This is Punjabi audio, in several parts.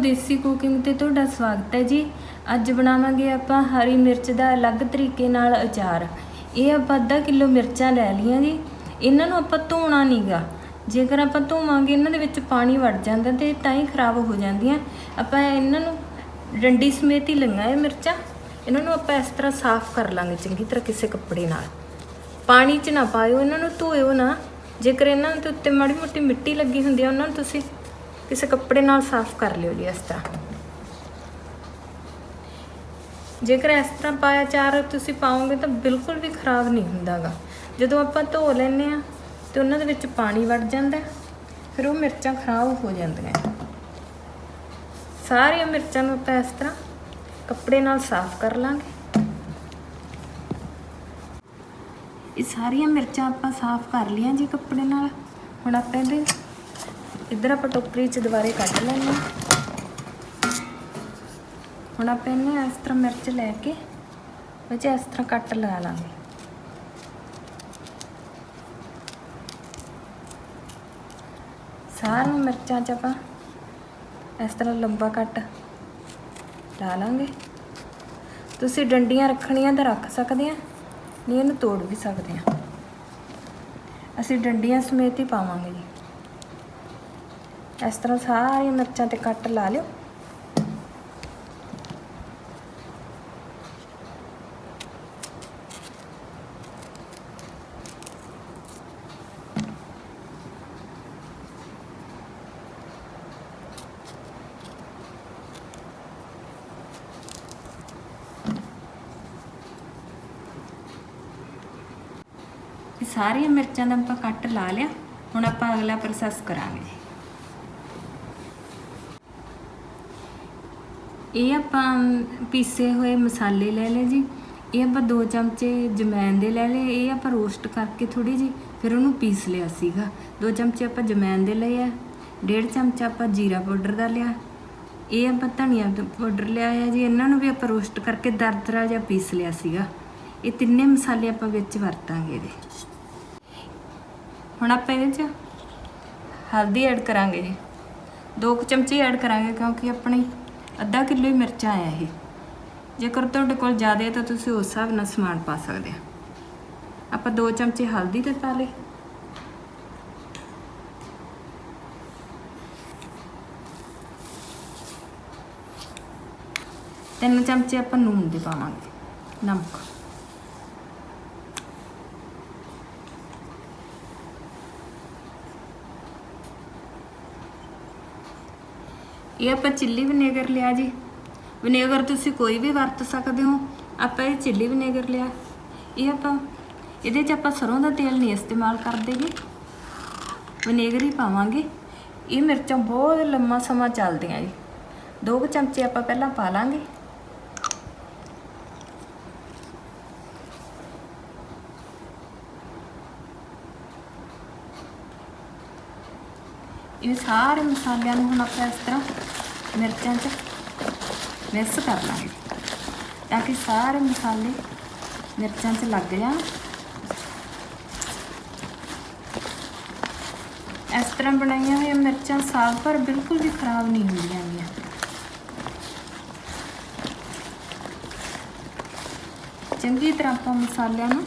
ਦੇਸੀ ਕੁਕਿੰਗ ਤੇ ਤੁਹਾਡਾ ਸਵਾਗਤ ਹੈ ਜੀ। ਅੱਜ ਬਣਾਵਾਂਗੇ ਆਪਾਂ ਹਰੀ ਮਿਰਚ ਦਾ ਅਲੱਗ ਤਰੀਕੇ ਨਾਲ ਅਚਾਰ। ਇਹ ਆਪਾਂ ਅੱਧਾ ਕਿਲੋ ਮਿਰਚਾਂ ਲੈ ਲਈਆਂ ਜੀ। ਇਹਨਾਂ ਨੂੰ ਆਪਾਂ ਧੋਣਾ ਨਹੀਂਗਾ ਜੇਕਰ ਆਪਾਂ ਧੋਵਾਂਗੇ, ਇਹਨਾਂ ਦੇ ਵਿੱਚ ਪਾਣੀ ਵੜ ਜਾਂਦਾ ਤੇ ਤਾਂ ਹੀ ਖਰਾਬ ਹੋ ਜਾਂਦੀਆਂ। ਆਪਾਂ ਇਹਨਾਂ ਨੂੰ ਡੰਡੀ ਸਮੇਤ ਹੀ ਲਈਆਂ ਇਹ ਮਿਰਚਾਂ। ਇਹਨਾਂ ਨੂੰ ਆਪਾਂ ਇਸ ਤਰ੍ਹਾਂ ਸਾਫ਼ ਕਰ ਲਾਂਗੇ ਚੰਗੀ ਤਰ੍ਹਾਂ ਕਿਸੇ ਕੱਪੜੇ ਨਾਲ। ਪਾਣੀ 'ਚ ਨਾ ਪਾਇਓ, ਇਹਨਾਂ ਨੂੰ ਧੋਇਓ ਨਾ। ਜੇਕਰ ਇਹਨਾਂ ਦੇ ਉੱਤੇ ਮਾੜੀ ਮੋਟੀ ਮਿੱਟੀ ਲੱਗੀ ਹੁੰਦੀ ਆ, ਉਹਨਾਂ ਨੂੰ ਤੁਸੀਂ ਕਿਸੇ ਕੱਪੜੇ ਨਾਲ ਸਾਫ਼ ਕਰ ਲਿਓ ਜੀ ਇਸ ਤਰ੍ਹਾਂ। ਜੇਕਰ ਇਸ ਤਰ੍ਹਾਂ ਪਾਇਆ ਚਾਰ ਤੁਸੀਂ ਪਾਓਗੇ ਤਾਂ ਬਿਲਕੁਲ ਵੀ ਖਰਾਬ ਨਹੀਂ ਹੁੰਦਾਗਾ। ਜਦੋਂ ਆਪਾਂ ਧੋ ਲੈਂਦੇ ਆ ਤੇ ਉਹਨਾਂ ਦੇ ਵਿੱਚ ਪਾਣੀ ਵੜ ਜਾਂਦਾ ਫਿਰ ਉਹ ਮਿਰਚਾਂ ਖਰਾਬ ਹੋ ਜਾਂਦੀਆਂ ਸਾਰੀਆਂ ਮਿਰਚਾਂ ਨੂੰ ਆਪਾਂ ਇਸ ਤਰ੍ਹਾਂ ਕੱਪੜੇ ਨਾਲ ਸਾਫ਼ ਕਰ ਲਾਂਗੇ। ਇਹ ਸਾਰੀਆਂ ਮਿਰਚਾਂ ਆਪਾਂ ਸਾਫ਼ ਕਰ ਲਈਆਂ ਜੀ ਕੱਪੜੇ ਨਾਲ। ਹੁਣ ਆਪਾਂ ਇਹਦੇ ਇੱਧਰ ਆਪਾਂ ਟੋਕਰੀ 'ਚ ਦੁਬਾਰੇ ਕੱਢ ਲੈਂਦੇ ਹੁਣ ਆਪਾਂ ਇਹਨੇ ਇਸ ਤਰ੍ਹਾਂ ਮਿਰਚ ਲੈ ਕੇ ਵਿੱਚ ਇਸ ਤਰ੍ਹਾਂ ਕੱਟ ਲਗਾ ਲਾਂਗੇ। ਸਾਰੀਆਂ ਮਿਰਚਾਂ 'ਚ ਆਪਾਂ ਇਸ ਤਰ੍ਹਾਂ ਲੰਬਾ ਕੱਟ ਲਾ ਲਾਂਗੇ। ਤੁਸੀਂ ਡੰਡੀਆਂ ਰੱਖਣੀਆਂ ਤਾਂ ਰੱਖ ਸਕਦੇ ਆ ਨਹੀਂ ਇਹਨੂੰ ਤੋੜ ਵੀ ਸਕਦੇ ਆ ਅਸੀਂ ਡੰਡੀਆਂ ਸਮੇਤ ਹੀ ਪਾਵਾਂਗੇ ਜੀ। ਇਸ ਤਰ੍ਹਾਂ ਸਾਰੀਆਂ ਮਿਰਚਾਂ ਤੇ ਕੱਟ ਲਾ ਲਿਓ। ਸਾਰੀਆਂ ਮਿਰਚਾਂ ਦਾ ਆਪਾਂ ਕੱਟ ਲਾ ਲਿਆ। ਹੁਣ ਆਪਾਂ ਅਗਲਾ ਪ੍ਰੋਸੈਸ ਕਰਾਂਗੇ। ਇਹ ਆਪਾਂ ਪੀਸੇ ਹੋਏ ਮਸਾਲੇ ਲੈ ਲਏ ਜੀ। ਇਹ ਆਪਾਂ 2 ਚਮਚੇ ਜਮੈਨ ਦੇ ਲੈ ਲਏ। ਇਹ ਆਪਾਂ ਰੋਸਟ ਕਰਕੇ ਥੋੜੀ ਜੀ ਫਿਰ ਉਹਨੂੰ ਪੀਸ ਲਿਆ ਸੀਗਾ। 2 ਚਮਚੇ ਆਪਾਂ ਜਮੈਨ ਦੇ ਲਏ ਆ। 1.5 ਚਮਚਾ ਆਪਾਂ ਜੀਰਾ ਪਾਊਡਰ ਦਾ ਲਿਆ। ਇਹ ਆਪਾਂ ਧਨੀਆ ਪਾਊਡਰ ਲਿਆ ਆ ਜੀ। ਇਹਨਾਂ ਨੂੰ ਵੀ ਆਪਾਂ ਰੋਸਟ ਕਰਕੇ ਦਰਦਰਾ ਜਿਹਾ ਪੀਸ ਲਿਆ ਸੀਗਾ। ਇਹ ਤਿੰਨੇ ਮਸਾਲੇ ਆਪਾਂ ਵਿੱਚ ਵਰਤਾਂਗੇ ਇਹਦੇ। ਹੁਣ ਆਪਾਂ ਇਹਦੇ 'ਚ ਹਲਦੀ ਐਡ ਕਰਾਂਗੇ। ਜੀ 2 ਚਮਚੇ ਐਡ ਕਰਾਂਗੇ ਕਿਉਂਕਿ ਆਪਣੀ ਅੱਧਾ ਕਿਲੋ ਹੀ ਮਿਰਚਾਂ ਆ ਇਹ। ਜੇਕਰ ਤੁਹਾਡੇ ਕੋਲ ਜ਼ਿਆਦਾ ਹੈ ਤਾਂ ਤੁਸੀਂ ਉਸ ਹਿਸਾਬ ਨਾਲ ਸਮਾਨ ਪਾ ਸਕਦੇ ਆ ਆਪਾਂ 2 ਚਮਚੇ ਹਲਦੀ ਦੇ ਪਾ ਲਏ। ਤਿੰਨ ਚਮਚੇ ਆਪਾਂ ਨੂਨ ਦੇ ਪਾਵਾਂਗੇ। ਨਮਕ। ਇਹ ਆਪਾਂ ਚਿੱਲੀ ਵਿਨੇਗਰ ਲਿਆ ਜੀ। ਵਿਨੇਗਰ ਤੁਸੀਂ ਕੋਈ ਵੀ ਵਰਤ ਸਕਦੇ ਹੋ, ਆਪਾਂ ਇਹ ਚਿੱਲੀ ਵਿਨੇਗਰ ਲਿਆ। ਇਹ ਆਪਾਂ, ਇਹਦੇ 'ਚ ਆਪਾਂ ਸਰੋਂ ਦਾ ਤੇਲ ਨਹੀਂ ਇਸਤੇਮਾਲ ਕਰਦੇ ਗੇ ਵਿਨੇਗਰ ਹੀ ਪਾਵਾਂਗੇ। ਇਹ ਮਿਰਚਾਂ ਬਹੁਤ ਲੰਮਾ ਸਮਾਂ ਚੱਲਦੀਆਂ ਜੀ। ਦੋ ਕੁ ਚਮਚੇ ਆਪਾਂ ਪਹਿਲਾਂ ਪਾ ਲਾਂਗੇ। ਇਹ ਸਾਰੇ ਮਸਾਲਿਆਂ ਨੂੰ ਹੁਣ ਆਪਾਂ ਇਸ ਤਰ੍ਹਾਂ ਮਿਰਚਾਂ 'ਚ ਮਿਕਸ ਕਰ ਲਾਂਗੇ ਤਾਂ ਕਿ ਸਾਰੇ ਮਸਾਲੇ ਮਿਰਚਾਂ 'ਚ ਲੱਗ ਜਾਣ। ਇਸ ਤਰ੍ਹਾਂ ਬਣਾਈਆਂ ਹੋਈਆਂ ਮਿਰਚਾਂ ਸਾਗ ਪਰ ਬਿਲਕੁਲ ਵੀ ਖਰਾਬ ਨਹੀਂ ਹੁੰਦੀਆਂ ਗੀਆਂ। ਚੰਗੀ ਤਰ੍ਹਾਂ ਆਪਾਂ ਮਸਾਲਿਆਂ ਨੂੰ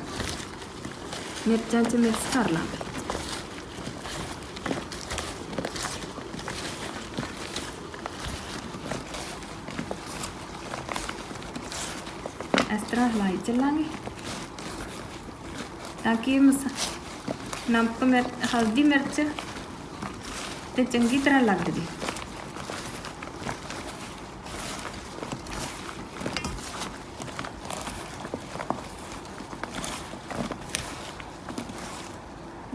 ਮਿਰਚਾਂ 'ਚ ਮਿਕਸ ਕਰ ਲਾਂਗੇ ਇਸ ਤਰ੍ਹਾਂ ਹਲਾਈ ਚੱਲਾਂਗੇ। ਤਾਂ ਕਿ ਇਹ ਨਮਕ ਮਿਰਚ ਹਲਦੀ, ਮਿਰਚ ਤੇ ਚੰਗੀ ਤਰ੍ਹਾਂ ਲੱਗ ਜੇ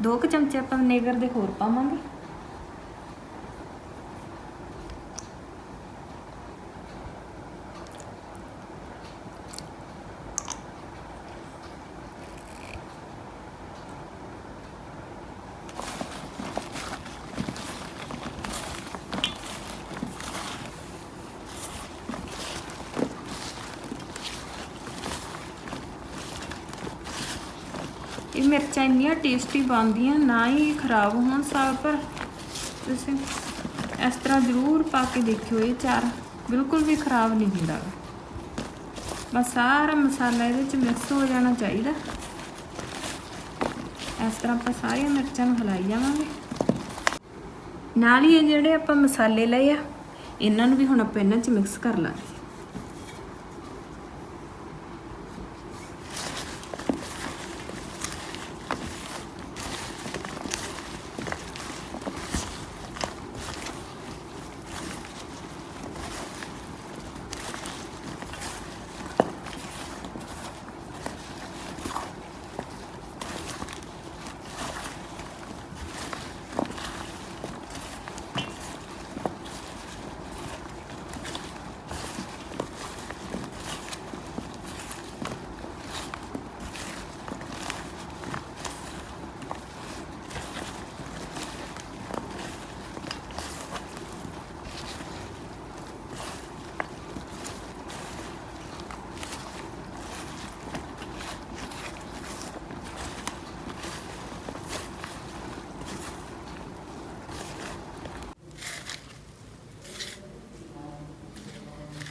ਦੋ ਕੁ ਚਮਚੇ ਆਪਾਂ ਵਿਨੇਗਰ ਦੇ ਹੋਰ ਪਾਵਾਂਗੇ। ਮਿਰਚਾਂ ਇੰਨੀਆਂ ਟੇਸਟੀ ਬਣਦੀਆਂ, ਨਾ ਹੀ ਖਰਾਬ ਹੋਣ ਸਾਗ ਪਰ ਤੁਸੀਂ ਇਸ ਤਰ੍ਹਾਂ ਜ਼ਰੂਰ ਪਾ ਕੇ ਦੇਖਿਓ ਇਹ ਚਾਰ। ਬਿਲਕੁਲ ਵੀ ਖਰਾਬ ਨਹੀਂ ਹੁੰਦਾ। ਬਸ ਸਾਰਾ ਮਸਾਲਾ ਇਹਦੇ ਵਿੱਚ ਮਿਕਸ ਹੋ ਜਾਣਾ ਚਾਹੀਦਾ। ਇਸ ਤਰ੍ਹਾਂ ਆਪਾਂ ਸਾਰੀਆਂ ਮਿਰਚਾਂ ਨੂੰ ਹਿਲਾਈ ਜਾਵਾਂਗੇ। ਨਾਲ ਹੀ ਇਹ ਜਿਹੜੇ ਆਪਾਂ ਮਸਾਲੇ ਲਏ ਆ, ਇਹਨਾਂ ਨੂੰ ਵੀ ਹੁਣ ਆਪਾਂ ਇਹਨਾਂ 'ਚ ਮਿਕਸ ਕਰ ਲਾਂਗੇ।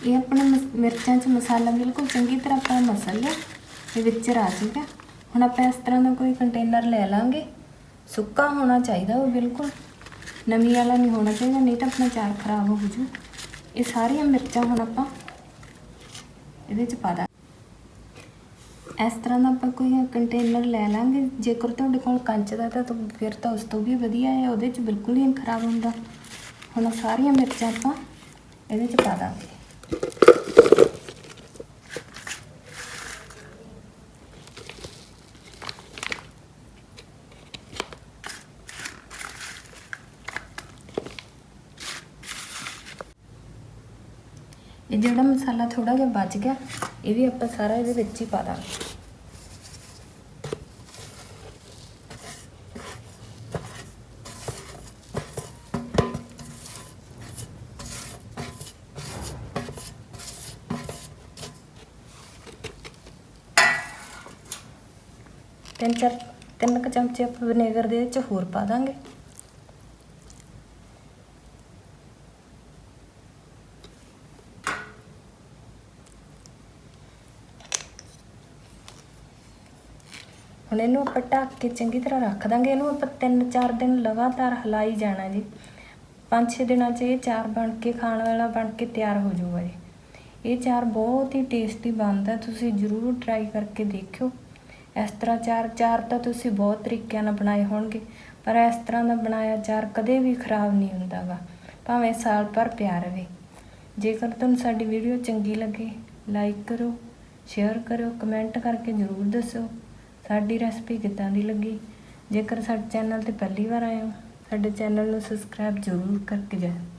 ਇਹ ਆਪਣੇ ਮਸ- ਮਿਰਚਾਂ 'ਚ ਮਸਾਲਾ ਬਿਲਕੁਲ ਚੰਗੀ ਤਰ੍ਹਾਂ ਆਪਾਂ ਮਸਲ ਲਿਆ ਇਹ ਵਿੱਚ ਆ ਜਾਊਗਾ ਹੁਣ ਆਪਾਂ ਇਸ ਤਰ੍ਹਾਂ ਦਾ ਕੋਈ ਕੰਟੇਨਰ ਲੈ ਲਾਂਗੇ। ਸੁੱਕਾ ਹੋਣਾ ਚਾਹੀਦਾ ਉਹ ਬਿਲਕੁਲ। ਨਮੀ ਵਾਲਾ ਨਹੀਂ ਹੋਣਾ ਚਾਹੀਦਾ, ਨਹੀਂ ਤਾਂ ਆਪਣਾ ਚਾਰ ਖਰਾਬ ਹੋ ਜੂ। ਇਹ ਸਾਰੀਆਂ ਮਿਰਚਾਂ ਹੁਣ ਆਪਾਂ ਇਹਦੇ 'ਚ ਪਾ ਦਾਂ ਇਸ ਤਰ੍ਹਾਂ ਦਾ ਆਪਾਂ ਕੋਈ ਕੰਟੇਨਰ ਲੈ ਲਾਂਗੇ। ਜੇਕਰ ਤੁਹਾਡੇ ਕੋਲ ਕੰਚ ਦਾ ਤਾਂ, ਫਿਰ ਤਾਂ ਉਸ ਤੋਂ ਵੀ ਵਧੀਆ ਹੈ, ਉਹਦੇ 'ਚ ਬਿਲਕੁਲ ਹੀ ਨਹੀਂ ਖਰਾਬ ਹੁੰਦਾ। ਹੁਣ ਸਾਰੀਆਂ ਮਿਰਚਾਂ ਆਪਾਂ ਇਹਦੇ 'ਚ ਪਾ ਦਾਂਗੇ। ਇਹ ਜਿਹੜਾ ਮਸਾਲਾ ਥੋੜਾ ਜਿਹਾ ਬਚ ਗਿਆ, ਇਹ ਵੀ ਆਪਾਂ ਸਾਰਾ ਇਹਦੇ ਵਿੱਚ ਹੀ ਪਾ ਦਾਂਗੇ। ਤਿੰਨ ਚਾਰ, ਤਿੰਨ ਕੁ ਚਮਚੇ ਆਪਾਂ ਵਿਨੇਗਰ ਦੇ ਵਿੱਚ ਹੋਰ ਪਾ ਦਾਂਗੇ। ਹੁਣ ਇਹਨੂੰ ਆਪਾਂ ਢੱਕ ਕੇ ਚੰਗੀ ਤਰ੍ਹਾਂ ਰੱਖ ਦਾਂਗੇ। ਇਹਨੂੰ ਆਪਾਂ 3-4 ਦਿਨ ਲਗਾਤਾਰ ਹਿਲਾਈ ਜਾਣਾ ਜੀ। 5-6 ਦਿਨਾਂ 'ਚ ਇਹ ਚਾਰ ਬਣ ਕੇ ਖਾਣ ਵਾਲਾ ਬਣ ਕੇ ਤਿਆਰ ਹੋ ਜਾਊਗਾ ਜੀ। ਇਹ ਚਾਰ ਬਹੁਤ ਹੀ ਟੇਸਟੀ ਬਣਦਾ ਤੁਸੀਂ ਜ਼ਰੂਰ ਟਰਾਈ ਕਰਕੇ ਦੇਖਿਓ। ਇਸ ਤਰ੍ਹਾਂ ਚਾਰ ਚਾਰ ਤਾਂ ਤੁਸੀਂ ਬਹੁਤ ਤਰੀਕਿਆਂ ਨਾਲ ਬਣਾਏ ਹੋਣਗੇ। ਪਰ ਇਸ ਤਰ੍ਹਾਂ ਦਾ ਬਣਾਇਆ ਚਾਰ ਕਦੇ ਵੀ ਖਰਾਬ ਨਹੀਂ ਹੁੰਦਾਗਾ। ਭਾਵੇਂ ਸਾਲ ਭਰ ਪਿਆ ਰਵੇ ਜੇਕਰ ਤੁਹਾਨੂੰ ਸਾਡੀ ਵੀਡੀਓ ਚੰਗੀ ਲੱਗੇ ਲਾਈਕ ਕਰੋ ਸ਼ੇਅਰ ਕਰੋ ਕਮੈਂਟ ਕਰਕੇ ਜ਼ਰੂਰ ਦੱਸੋ। ਸਾਡੀ ਰੈਸਪੀ ਕਿੱਦਾਂ ਦੀ ਲੱਗੀ? ਜੇਕਰ ਸਾਡੇ ਚੈਨਲ ਤੇ ਪਹਿਲੀ ਵਾਰ ਆਏ ਹੋ, ਸਾਡੇ ਚੈਨਲ ਨੂੰ ਸਬਸਕ੍ਰਾਈਬ ਜ਼ਰੂਰ ਕਰਕੇ ਜਾਓ